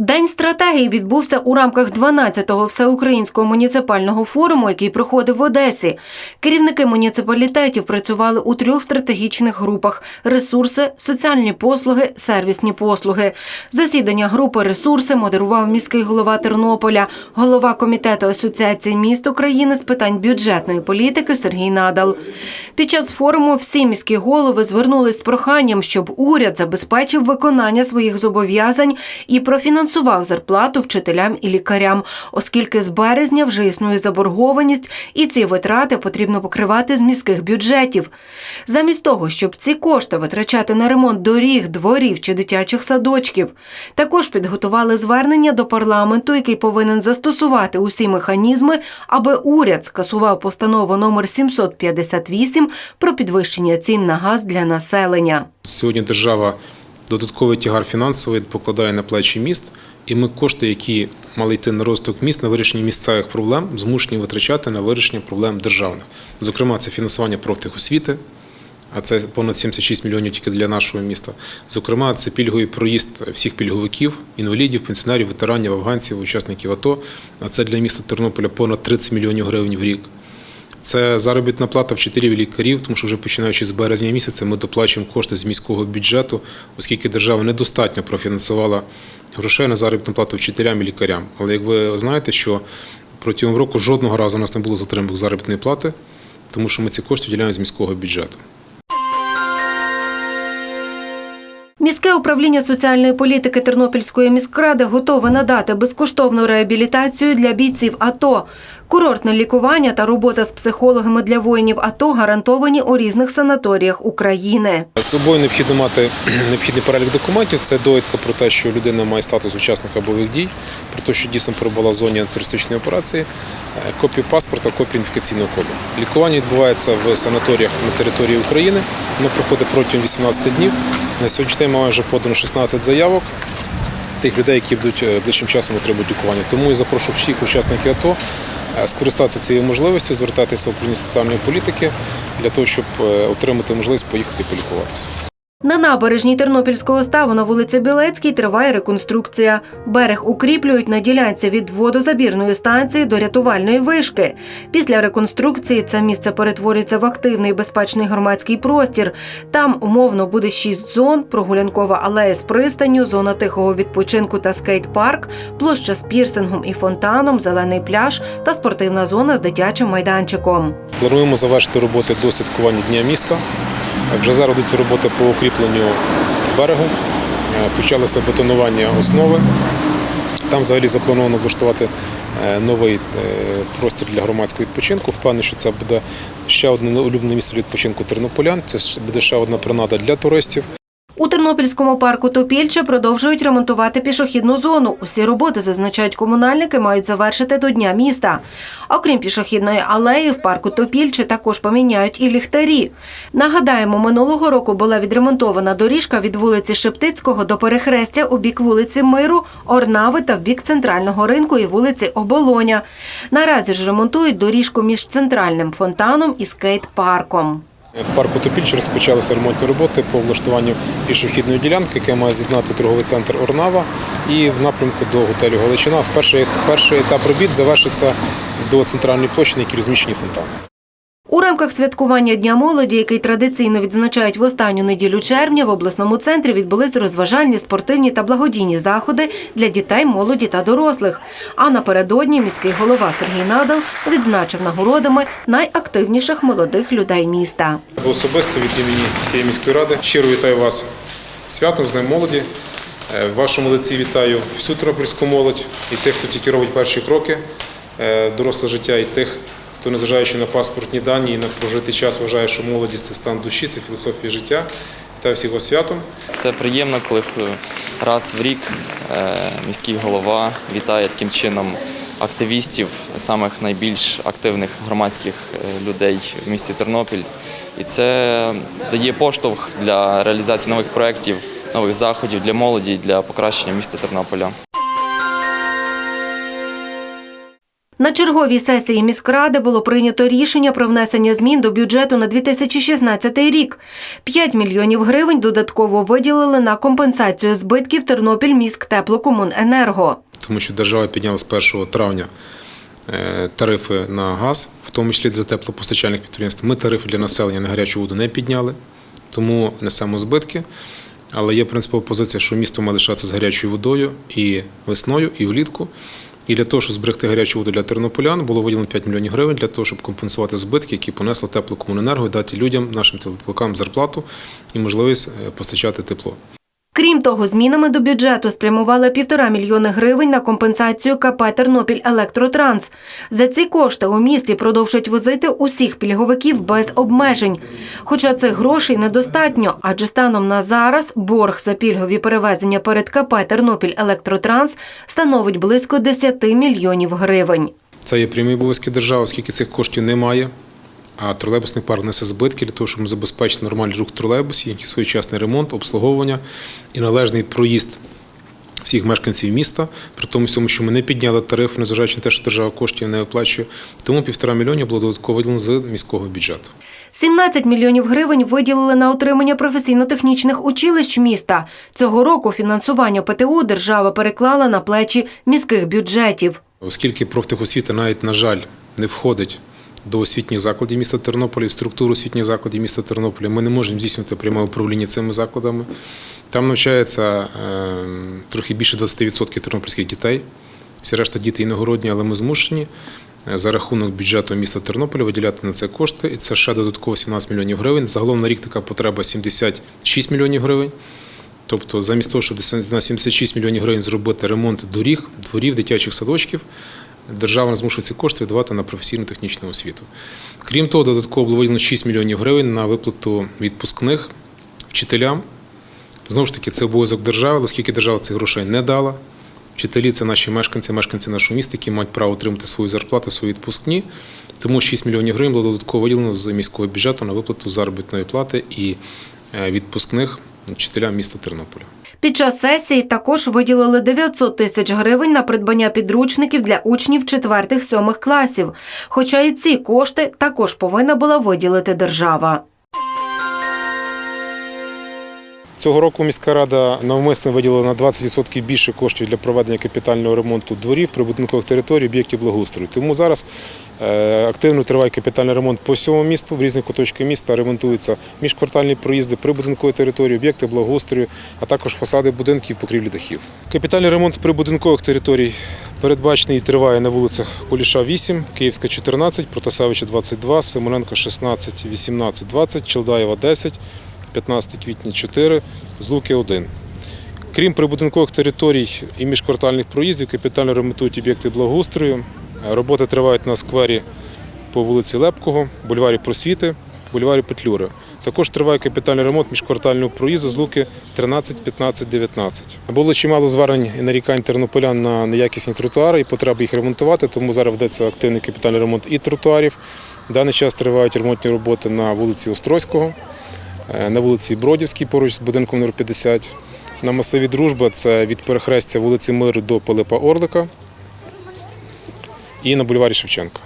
День стратегії відбувся у рамках 12-го всеукраїнського муніципального форуму, який проходив в Одесі. Керівники муніципалітетів працювали у трьох стратегічних групах: ресурси, соціальні послуги, сервісні послуги. Засідання групи ресурси модерував міський голова Тернополя, голова комітету Асоціації міст України з питань бюджетної політики Сергій Надал. Під час форуму всі міські голови звернулись з проханням, щоб уряд забезпечив виконання своїх зобов'язань і профінансував зарплату вчителям і лікарям, оскільки з березня вже існує заборгованість, і ці витрати потрібно покривати з міських бюджетів. Замість того, щоб ці кошти витрачати на ремонт доріг, дворів чи дитячих садочків, також підготували звернення до парламенту, який повинен застосувати усі механізми, аби уряд скасував постанову номер 758 про підвищення цін на газ для населення. Сьогодні держава додатковий тягар фінансовий покладає на плечі міст, і ми кошти, які мали йти на розвиток міст, на вирішення місцевих проблем, змушені витрачати на вирішення проблем державних. Зокрема, це фінансування профтехосвіти, а це понад 76 мільйонів тільки для нашого міста. Зокрема, це пільговий проїзд всіх пільговиків, інвалідів, пенсіонерів, ветеранів, афганців, учасників АТО. А це для міста Тернополя понад 30 мільйонів гривень в рік. Це заробітна плата вчителів і лікарів, тому що вже починаючи з березня місяця ми доплачуємо кошти з міського бюджету, оскільки держава недостатньо профінансувала грошей на заробітну плату вчителям і лікарям. Але як ви знаєте, що протягом року жодного разу у нас не було затримок заробітної плати, тому що ми ці кошти виділяємо з міського бюджету. Міське управління соціальної політики Тернопільської міськради готове надати безкоштовну реабілітацію для бійців АТО. Курортне лікування та робота з психологами для воїнів АТО гарантовані у різних санаторіях України. З собою необхідно мати необхідний перелік документів. Це довідка про те, що людина має статус учасника бойових дій, про те, що дійсно перебула в зоні антитерористичної операції, е, копію паспорта, копію ідентифікаційного коду. Лікування відбувається в санаторіях на території України. Воно проходить протягом 18 днів. На сьогоднішній день майже подано 16 заявок. Тих людей, які будуть е, ближчим часом отримують лікування. Тому я запрошую всіх учасників АТО е, скористатися цією можливістю, звертатися в управління соціальної політики для того, щоб е, отримати можливість поїхати полікуватися. На набережній Тернопільського ставу на вулиці Білецькій триває реконструкція. Берег укріплюють на ділянці від водозабірної станції до рятувальної вишки. Після реконструкції це місце перетвориться в активний безпечний громадський простір. Там умовно буде шість зон: прогулянкова алея з пристанню, зона тихого відпочинку та скейт-парк, площа з пірсингом і фонтаном, зелений пляж та спортивна зона з дитячим майданчиком. Плануємо завершити роботи до святкування Дня міста. Вже зараз йдуться роботи по укріпленню берегу. Е, Почалося бетонування основи. Там взагалі заплановано облаштувати е, новий е, простір для громадського відпочинку. Впевнений, що це буде ще одне улюблене місце відпочинку тернополян. Це буде ще одна принада для туристів. У Тернопільському парку Топільче продовжують ремонтувати пішохідну зону. Усі роботи, зазначають комунальники, мають завершити до Дня міста. Окрім пішохідної алеї, в парку Топільче також поміняють і ліхтарі. Нагадаємо, минулого року була відремонтована доріжка від вулиці Шептицького до перехрестя у бік вулиці Миру, Орнави та в бік центрального ринку і вулиці Оболоня. Наразі ж ремонтують доріжку між центральним фонтаном і скейт-парком. В парку Топільч розпочалися ремонтні роботи по влаштуванню пішохідної ділянки, яка має з'єднати торговий центр Орнава і в напрямку до готелю Галичина. Перший, етап робіт завершиться до центральної площі, на якій розміщені фонтани. У рамках святкування Дня молоді, який традиційно відзначають в останню неділю червня, в обласному центрі відбулись розважальні, спортивні та благодійні заходи для дітей, молоді та дорослих. А напередодні міський голова Сергій Надал відзначив нагородами найактивніших молодих людей міста. Особисто від імені всієї міської ради щиро вітаю вас святом, з Днем молоді. Е, В вашому лиці вітаю всю тернопільську молодь і тих, хто тільки робить перші кроки е, доросле життя, і тих, хто, незважаючи на паспортні дані і на прожитий час, вважає, що молодість це стан душі, це філософія життя. Вітаю всіх вас святом. Це приємно, коли раз в рік е, міський голова вітає таким чином активістів, самих найбільш активних громадських е, людей в місті Тернопіль. І це дає поштовх для реалізації нових проєктів, нових заходів для молоді, для покращення міста Тернополя. Черговій сесії міськради було прийнято рішення про внесення змін до бюджету на 2016 рік. 5 мільйонів гривень додатково виділили на компенсацію збитків Тернопіль міськтеплокомуненерго. тому що держава підняла з 1 травня е, тарифи на газ, в тому числі для теплопостачальних підприємств. Ми тарифи для населення на гарячу воду не підняли, тому несемо збитки. Але є принципова позиція, що місто має лишатися з гарячою водою і весною, і влітку. І для того, щоб зберегти гарячу воду для тернополян, було виділено 5 мільйонів гривень для того, щоб компенсувати збитки, які понесло теплокомуненерго, і дати людям, нашим теплокам зарплату і можливість е, постачати тепло. Крім того, змінами до бюджету спрямували півтора мільйони гривень на компенсацію КП Тернопіль Електротранс. За ці кошти у місті продовжують возити усіх пільговиків без обмежень. Хоча цих грошей недостатньо, адже станом на зараз борг за пільгові перевезення перед КП Тернопіль Електротранс становить близько 10 мільйонів гривень. Це є прямі обов'язки держави, оскільки цих коштів немає. А тролейбусний парк несе збитки для того, щоб забезпечити нормальний рух тролейбусів, своєчасний ремонт, обслуговування і належний проїзд всіх мешканців міста, при тому всьому, що ми не підняли тариф, незважаючи на те, що держава коштів не виплачує. Тому півтора мільйонів було додатково виділено з міського бюджету. 17 мільйонів гривень виділили на отримання професійно-технічних училищ міста. Цього року фінансування ПТУ держава переклала на плечі міських бюджетів. Оскільки профтехосвіта навіть, на жаль, не входить до освітніх закладів міста Тернополя, в структуру освітніх закладів міста Тернополя, ми не можемо здійснювати пряме управління цими закладами. Там навчається е, трохи більше 20% тернопільських дітей. Всі решта діти іногородні, але ми змушені е, за рахунок бюджету міста Тернополя виділяти на це кошти. І це ще додатково 17 мільйонів гривень. Загалом на рік така потреба 76 мільйонів гривень. Тобто, замість того, щоб на 76 мільйонів гривень зробити ремонт доріг, дворів, дитячих садочків, держава змушує ці кошти видавати на професійну технічну освіту. Крім того, додатково було виділено 6 мільйонів гривень на виплату відпускних вчителям. Знову ж таки, це обов'язок держави, оскільки держава цих грошей не дала. Вчителі це наші мешканці, мешканці нашого міста, які мають право отримати свою зарплату, свої відпускні. Тому 6 мільйонів гривень було додатково виділено з міського бюджету на виплату заробітної плати і е, відпускних вчителям міста Тернополя. Під час сесії також виділили 900 тисяч гривень на придбання підручників для учнів 4-7 класів. Хоча і ці кошти також повинна була виділити держава. Цього року міська рада навмисно виділила на 20% більше коштів для проведення капітального ремонту дворів, прибудинкових територій, об'єктів благоустрою. Тому зараз е, активно триває капітальний ремонт по всьому місту. В різних куточках міста ремонтуються міжквартальні проїзди, прибудинкові території, об'єкти благоустрою, а також фасади будинків, покрівлі дахів. Капітальний ремонт прибудинкових територій передбачений і триває на вулицях Куліша 8, Київська 14, Протасевича 22, Симоненка 16, 18, 20, Челдаєва 10, 15 квітня 4, Злуки 1. Крім прибудинкових територій і міжквартальних проїздів, капітально ремонтують об'єкти благоустрою. Роботи тривають на сквері по вулиці Лепкого, бульварі Просвіти, бульварі Петлюри. Також триває капітальний ремонт міжквартального проїзду з Луки 13, 15, 19. Було чимало звернень і нарікань тернополян на неякісні тротуари і потреби їх ремонтувати, тому зараз ведеться активний капітальний ремонт і тротуарів. В даний час тривають ремонтні роботи на вулиці Острозького, на вулиці Бродівській, поруч з будинком номер 50. На масиві Дружба це від перехрестя вулиці Миру до Пилипа Орлика і на бульварі Шевченка.